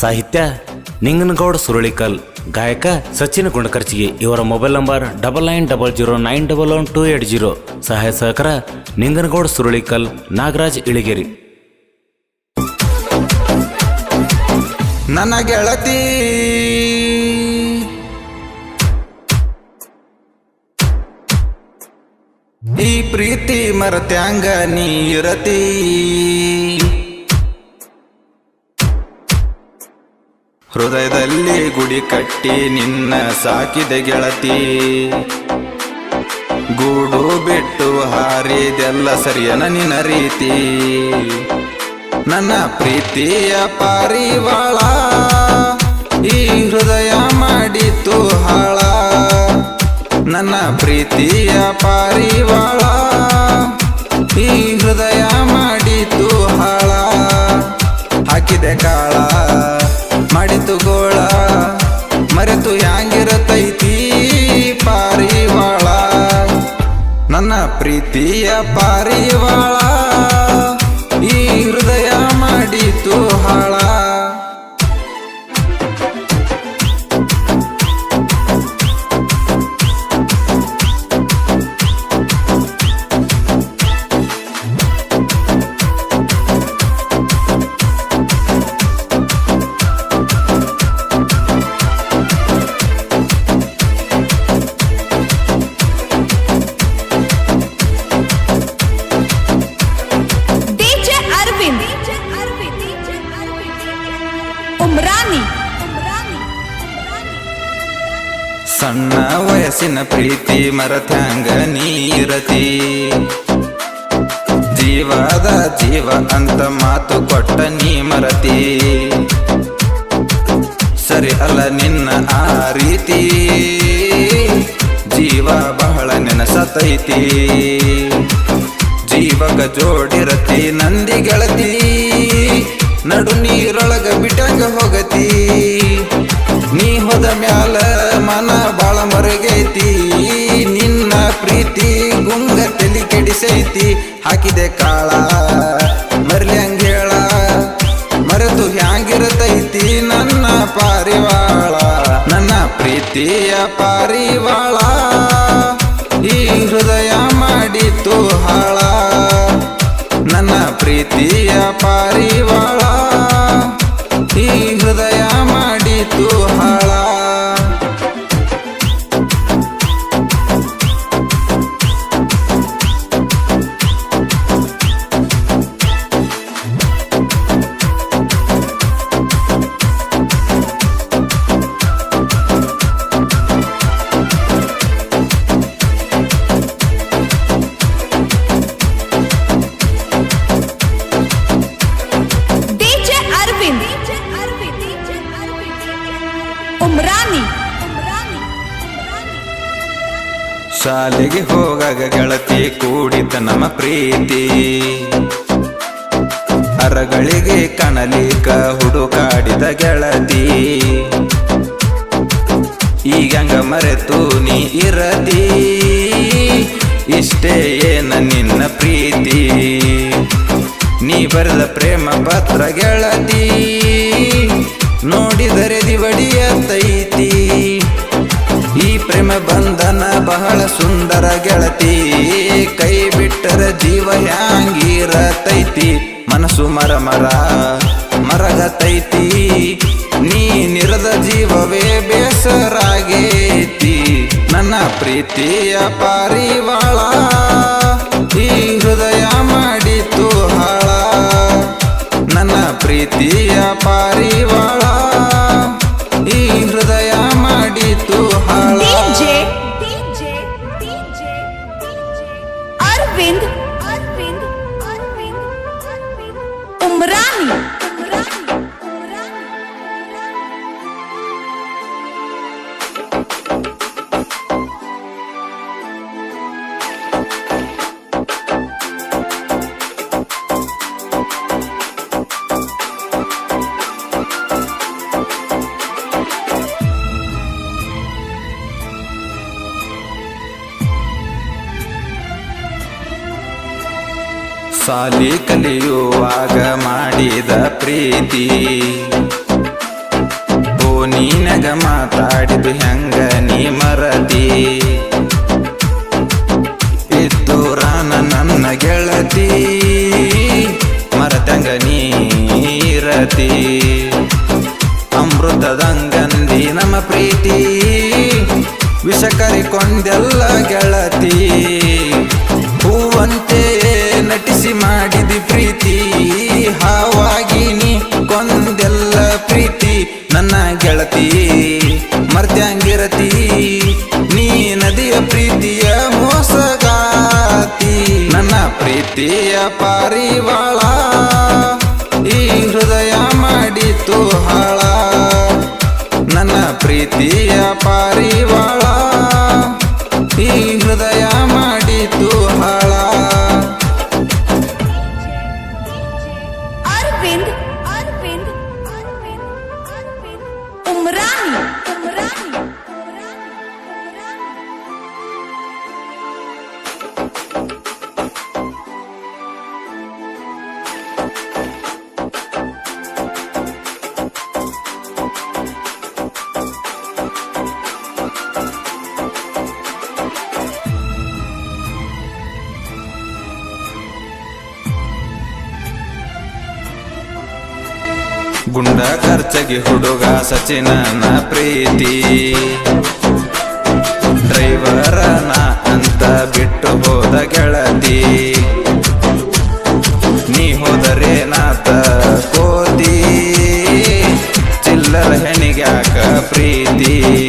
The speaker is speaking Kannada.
ಸಾಹಿತ್ಯ ನಿಂಗನಗೌಡ ಸುರುಳಿಕಲ್, ಗಾಯಕ ಸಚಿನ್ ಗುಂಡಕರ್ಚಿಗೆ ಇವರ mobile number double nine double zero nine double one two eight zero. ಸಹಾಯ ಸಹಕಾರ ನಿಂಗನಗೌಡ ಸುರುಳಿಕಲ್, ನಾಗರಾಜ್ ಇಳಿಗೇರಿ. ನನ್ನ ಗೆಳತಿ, ಈ ಪ್ರೀತಿ ಮರತ್ಯಾಂಗ ನೀರತಿ ಹೃದಯದಲ್ಲಿ ಗುಡಿ ಕಟ್ಟಿ ನಿನ್ನ ಸಾಕಿದೆ ಗೆಳತಿ. ಗೂಡು ಬಿಟ್ಟು ಹಾರಿದೆಲ್ಲ ಸರಿಯನ ನಿನ್ನ ರೀತಿ. ನನ್ನ ಪ್ರೀತಿಯ ಪಾರಿವಾಳ, ಈ ಹೃದಯ ಮಾಡಿತು ಹಾಳ. ನನ್ನ ಪ್ರೀತಿಯ ಪಾರಿವಾಳ, ಈ ಹೃದಯ ಮಾಡಿತು ಹಾಳ. ಹಾಕಿದೆ ಕಾಳ. ನನ್ನ ಪ್ರೀತಿಯ ಪಾರಿವಾಳ ಈ ಹೃದಯ ಮಾಡಿತು. ಸಣ್ಣ ವಯಸ್ಸಿನ ಪ್ರೀತಿ ಮರತ್ಯಾಂಗ ನೀರತಿ. ಜೀವದ ಜೀವ ಅಂತ ಮಾತು ಕೊಟ್ಟ ನೀ ಮರತಿ. ಸರಿ ಅಲ್ಲ ನಿನ್ನ ಆ ರೀತಿ. ಜೀವ ಬಹಳ ನೆನಸತೈತಿ. ಜೀವಕ ಜೋಡಿರತಿ, ನಂದಿ ಗೆಳತಿ. ನಡು ನೀರೊಳಗ ಬಿಟ್ಟಂಗ ಹೋಗತಿ. ನೀ ಹೋದ ಮ್ಯಾಲ ತಲಿ ಹಾಕಿದೆ ಕಾಳ. ಮರ್ಲಿ ಹಂಗೇಳ ಮರೆತು ಹ್ಯಾಂಗಿರತೈತಿ ನನ್ನ ಪಾರಿವಾಳ. ನನ್ನ ಪ್ರೀತಿಯ ಪಾರಿವಾಳ, ಈ ಹೃದಯ ಮಾಡಿತು ಹಾಳ. ನನ್ನ ಪ್ರೀತಿಯ ಪಾರಿವಾಳ. ಶಾಲೆಗೆ ಹೋಗಾಗ ಗೆಳತಿ ಕೂಡಿತ ನಮ್ಮ ಪ್ರೀತಿ. ಅರಗಳಿಗೆ ಕಣಲಿಕ ಹುಡುಕಾಡಿದ ಗೆಳತಿ. ಈಗಂಗ ಮರೆತು ನೀ ಇರದಿ. ಇಷ್ಟೇ ಏನ ನಿನ್ನ ಪ್ರೀತಿ. ನೀ ಬರೆದ ಪ್ರೇಮ ಪತ್ರ ಗೆಳತಿ. ನೋಡಿದರೆ ದಿವಡಿಯತೈತಿ ಈ ಪ್ರೇಮ ಬಹಳ ಸುಂದರ ಗೆಳತಿ, ಕೈ ಬಿಟ್ಟರ ಜೀವ ಹ್ಯಾಂಗಿರತೈತಿ? ಮನಸ್ಸು ಮರ ಮರ ಮರಗತೈತಿ, ನೀ ನಿರದ ಜೀವವೇ ಬೇಸರಾಗೇತಿ? ನನ್ನ ಪ್ರೀತಿಯ ಪಾರಿವಾಳ, ಈ ಹೃದಯ ಮಾಡಿತು ಹಾಳ. ನನ್ನ ಪ್ರೀತಿಯ ಪಾರಿವಾಳ ಸಾಲಿ ಕಲಿಯುವಾಗ ಮಾಡಿದ ಪ್ರೀತಿ. ಫೋನಿನಾಗ ಮಾತಾಡಿದು ಹೆಂಗ ನೀ ಮರತಿ. ಇದ್ದೂರಾನ ನನ್ನ ಗೆಳತಿ, ಮರತಂಗ ನೀರತಿ ಅಮೃತದಂಗಂದಿ ನಮ್ಮ ಪ್ರೀತಿ, ವಿಷ ಕರಿಕೊಂಡೆಲ್ಲ ಪ್ರೀತಿ, ಹಾವಾಗಿ ನೀ ಕೊಂದೆಲ್ಲ ಪ್ರೀತಿ, ನನ್ನ ಗೆಳತಿ, ಮರ್ತ್ಯಾಂಗಿರತಿ, ನೀ ನದಿಯ ಪ್ರೀತಿಯ ಮೋಸಗಾತಿ, ನನ್ನ ಪ್ರೀತಿಯ ಪಾರಿವಾಳ, ಈ ಹೃದಯ ಮಾಡಿತು ಹಾಳ, ನನ್ನ ಪ್ರೀತಿಯ ಗುಂಡ ಖರ್ಚಗೆ ಹುಡುಗ ಸಚಿನನ ಪ್ರೀತಿ. ಡ್ರೈವರನ ಅಂತ ಬಿಟ್ಟು ಹೋದ ಗೆಳತಿ. ನೀ ಹೋದರೆ ನಾತ ಕೋತಿ. ಚಿಲ್ಲರ ಹೆಣಿಗ್ಯಾಕ ಪ್ರೀತಿ.